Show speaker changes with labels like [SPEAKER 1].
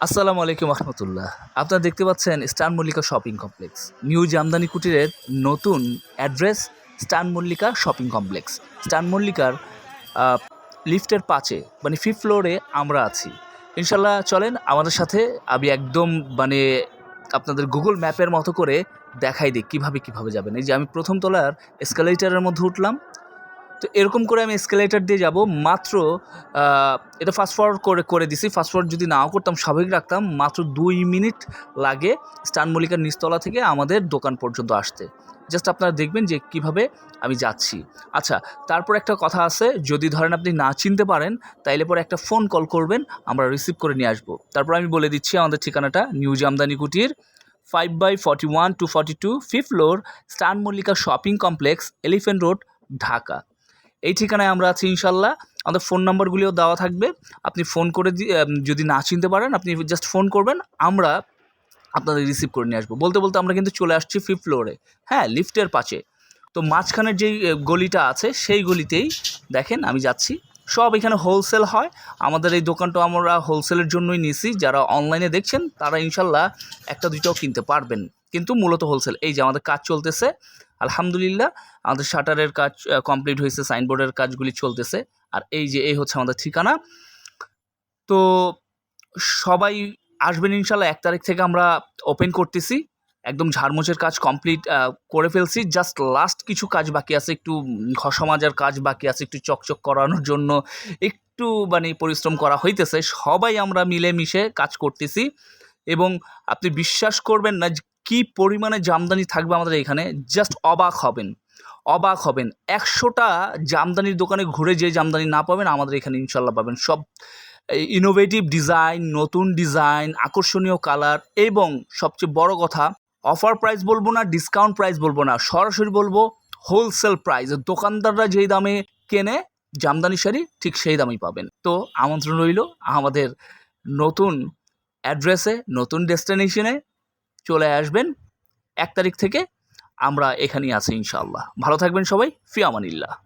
[SPEAKER 1] আসসালামু আলাইকুম রহমতুল্লাহ। আপনারা দেখতে পাচ্ছেন Stan Mallika shopping complex. New Jamdani কুটিরের নতুন অ্যাড্রেস, স্টান মল্লিকা শপিং কমপ্লেক্স। স্টান মল্লিকার লিফটের পাঁচে মানে ফিফথ ফ্লোরে আমরা আছি। ইনশাল্লাহ চলেন আমাদের সাথে আমি একদম মানে আপনাদের গুগল ম্যাপের মতো করে দেখাই দিই কীভাবে কীভাবে যাবেন। এই যে আমি প্রথম তলার এসকালেটারের মধ্যে উঠলাম। তো এরকম করে আমি এসকেলেটার দিয়ে যাব। মাত্র এটা ফাস্ট ফরওয়ার্ড করে করে দিছি। ফাস্ট ফরওয়ার্ড যদি নাও করতাম, স্বাভাবিক রাখতাম। মাত্র দুই মিনিট লাগে স্টান মল্লিকার নিচতলা থেকে আমাদের দোকান পর্যন্ত আসতে। জাস্ট আপনারা দেখবেন যে কীভাবে আমি যাচ্ছি। আচ্ছা তারপর একটা কথা আছে, যদি ধরেন আপনি না চিনতে পারেন, তাইলে পরে একটা ফোন কল করবেন, আমরা রিসিভ করে নিয়ে আসব। তারপর আমি বলে দিচ্ছি আমাদের ঠিকানাটা new Jamdani Kutir five by forty one two forty two fifth floor Stan Mallika shopping complex elephant road Dhaka. এই ঠিকানায় আমরা আছি ইনশাল্লাহ। আমাদের ফোন নাম্বারগুলিও দেওয়া থাকবে। আপনি ফোন করে যদি না চিনতে পারেন, আপনি জাস্ট ফোন করবেন, আমরা আপনাদের রিসিভ করে নিয়ে আসব। বলতে বলতে আমরা কিন্তু চলে আসছি ফিফথ ফ্লোরে হ্যাঁ লিফটের পাশে। তো মাঝখানের যেই গলিটা আছে, সেই গলিতেই দেখেন আমি যাচ্ছি। সব এখানে হোলসেল হয়। আমাদের এই দোকানটা আমরা হোলসেলের জন্যই নিছি যারা অনলাইনে দেখছেন, তারা ইনশাল্লাহ একটা দুইটাও কিনতে পারবেন। কিন্তু মূলত হোলসেল এই যে আমাদের কাজ চলতেছে। আলহামদুলিল্লাহ, আমাদের শাটারের কাজ কমপ্লিট হয়েছে সাইনবোর্ডের কাজগুলি চলতেছে। আর এই যে, এই হচ্ছে আমাদের ঠিকানা। তো সবাই আসবেন ইনশাল্লাহ, এক তারিখ থেকে আমরা ওপেন করতেছি। একদম ঝাড়মোচের কাজ কমপ্লিট করে ফেলছি। জাস্ট লাস্ট কিছু কাজ বাকি আছে, একটু ঘষা মাজার কাজ বাকি আছে, একটু চকচক করানোর জন্য একটু মানে পরিশ্রম করা হইতেছে। সবাই আমরা মিলেমিশে কাজ করতেছি। এবং আপনি বিশ্বাস করবেন না কী পরিমাণে জামদানি থাকবে আমাদের এখানে? জাস্ট অবাক হবেন। অবাক হবেন। একশোটা জামদানির দোকানে ঘুরে যে জামদানি না পাবেন, আমাদের এখানে ইনশাল্লাহ পাবেন। সব ইনোভেটিভ ডিজাইন নতুন ডিজাইন আকর্ষণীয় কালার এবং সবচেয়ে বড় কথা অফার প্রাইস বলব না ডিসকাউন্ট প্রাইস বলব না, সরাসরি বলব হোলসেল প্রাইস দোকানদাররা যেই দামে কেনে জামদানি শাড়ি, ঠিক সেই দামেই পাবেন। তো আমন্ত্রণ রইল আমাদের নতুন অ্যাড্রেসে নতুন ডেস্টিনেশনে চলে আসবেন। এক তারিখ থেকে আমরা এখানেই আছি ইনশাআল্লাহ। ভালো থাকবেন সবাই। ফিয়ামানিল্লাহ